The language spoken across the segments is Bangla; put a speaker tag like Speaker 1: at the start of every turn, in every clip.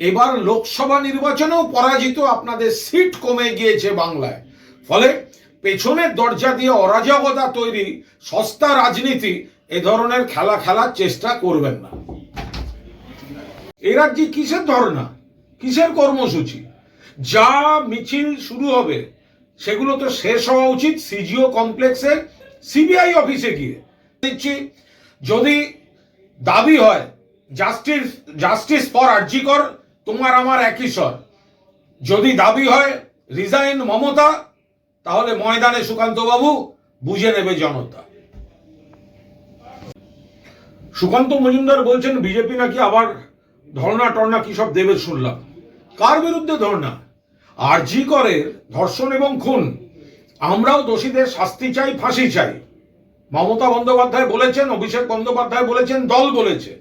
Speaker 1: এবার লোকসভা নির্বাচনেও পরাজিত আপনাদের সিট কমে গিয়েছে বাংলায়। ফলে পেছনের দরজা দিয়ে অরাজকতা তৈরি, সস্তা রাজনীতি, এ ধরনের খেলা খেলার চেষ্টা করবেন না। এ রাজ্যে কিসের ধর্ণা? কিসের কর্মসূচি? যা মিছিল শুরু হবে, সেগুলো তো শেষ হওয়া উচিত সিজিও কমপ্লেক্সের সিবিআই অফিসে গিয়ে। দিচ্ছি যদি দাবি হয়, জাস্টিস জাস্টিস ফর আর্জিকর তোমার আমার একই স্বর। যদি দাবি হয় রিজাইন মমতা, তাহলে ময়দানে সুকান্ত বাবু বুঝে নেবে জনতা। সুকান্ত মজুমদার বলছেন, বিজেপি নাকি আবার ধর্ণা টর্ণা কি সব দেবে শুনলাম। কার বিরুদ্ধে ধর্ণা? আর জি করে ধর্ষণ এবং খুন। আমরাও দোষীদের শাস্তি চাই, ফাঁসি চাই। মমতা বন্দ্যোপাধ্যায় বলেছেন, অভিষেক বন্দ্যোপাধ্যায় বলেছেন, দল বলেছে।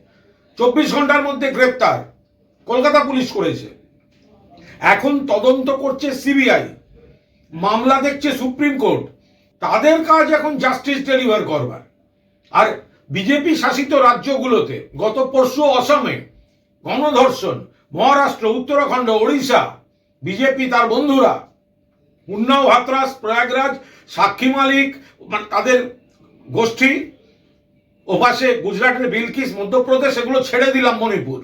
Speaker 1: চব্বিশ ঘণ্টার মধ্যে গ্রেপ্তার। কলকাতা পুলিশ করেছে। এখন তদন্ত করছে সিবিআই। মামলা দেখছে সুপ্রিম কোর্ট। তাদের কাজ এখন জাস্টিস ডেলিভার করবার। আর বিজেপি শাসিত রাজ্যগুলোতে গত পরশু অসমে গণধর্ষণ, মহারাষ্ট্র, উত্তরাখণ্ড, ওড়িশা, বিজেপি তার বন্ধুরা, উন্নাও হাতরাস প্রয়াগরাজ, সাক্ষী মালিক মানে তাদের গোষ্ঠী, ওপাশে গুজরাটের বিলকিস, মধ্যপ্রদেশ, এগুলো ছেড়ে দিলাম মণিপুর।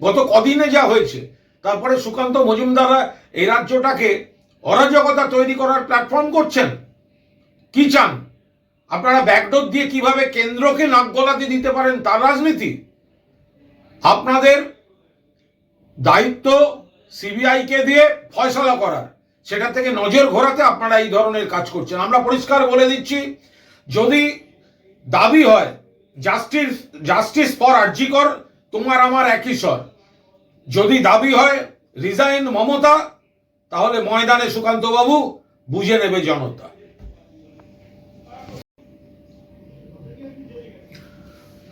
Speaker 1: গত কদিনে যা হয়েছে, তারপরে সুকান্ত মজুমদাররা এই রাজ্যটাকে অরাজকতা তৈরি করার প্ল্যাটফর্ম করছেন। কি চান? আপনারা ব্যাকডোর দিয়ে কীভাবে কেন্দ্রকে নাক গলাতে দিতে পারেন তার রাজনীতি? আপনাদের দায়িত্ব সিবিআইকে দিয়ে ফয়সলা করার। সেটা থেকে নজর ঘোরাতে আপনারা এই ধরনের কাজ করছেন। আমরা পরিষ্কার বলে দিচ্ছি, যদি দাবি হয় জাস্টিস জাস্টিস ফর আর্জিকর তোমার আমার একই স্বর। যদি দাবি হয় রিজাইন মমতা, তাহলে ময়দানে সুকান্ত বাবু বুঝে নেবে জনতা।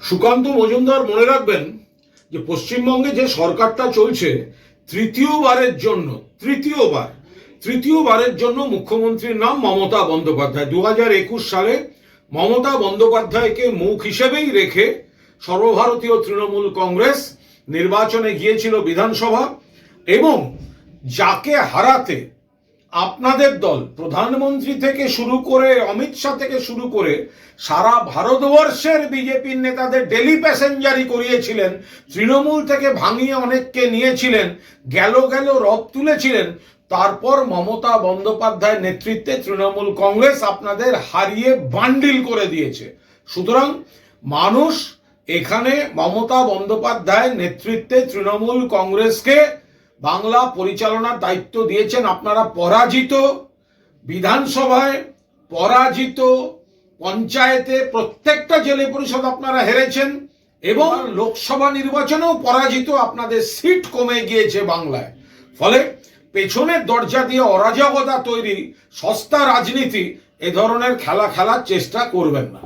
Speaker 1: সুকান্ত মজুমদার মনে রাখবেন যে পশ্চিমবঙ্গে যে সরকারটা চলছে, তৃতীয়বারের জন্য, তৃতীয়বার, তৃতীয়বারের জন্য মুখ্যমন্ত্রীর নাম মমতা বন্দ্যোপাধ্যায়। দু হাজার একুশ সালে মমতা বন্দ্যোপাধ্যায়কে মুখ হিসেবেই রেখে সর্বভারতীয় তৃণমূল কংগ্রেস নির্বাচনে গিয়েছিল বিধানসভা এবং যাকে হারাতে আপনাদের দল প্রধানমন্ত্রী থেকে শুরু করে অমিত শাহ থেকে শুরু করে সারা ভারতবর্ষের বিজেপির নেতাদের ডেলি প্যাসেঞ্জারি করিয়েছিলেন, তৃণমূল থেকে ভাঙিয়ে অনেককে নিয়েছিলেন, গেল গেল রব তুলেছিলেন, তারপর মমতা বন্দ্যোপাধ্যায়ের নেতৃত্বে তৃণমূল কংগ্রেস আপনাদের হারিয়ে বান্ডিল করে দিয়েছে। সুতরাং মানুষ এখানে মমতা বন্দ্যোপাধ্যায়ের নেতৃত্বে তৃণমূল কংগ্রেসকে বাংলা পরিচালনার দায়িত্ব দিয়েছেন আপনারা পরাজিত। বিধানসভায় পরাজিত। পঞ্চায়েতে প্রত্যেকটা জেলে পরিষদ আপনারা হেরেছেন এবং লোকসভা নির্বাচনেও পরাজিত আপনাদের সিট কমে গিয়েছে বাংলায়। ফলে পেছনের দরজা দিয়ে অরাজকতা তৈরি সস্তা রাজনীতি এ ধরনের খেলা খেলার চেষ্টা করবেন না।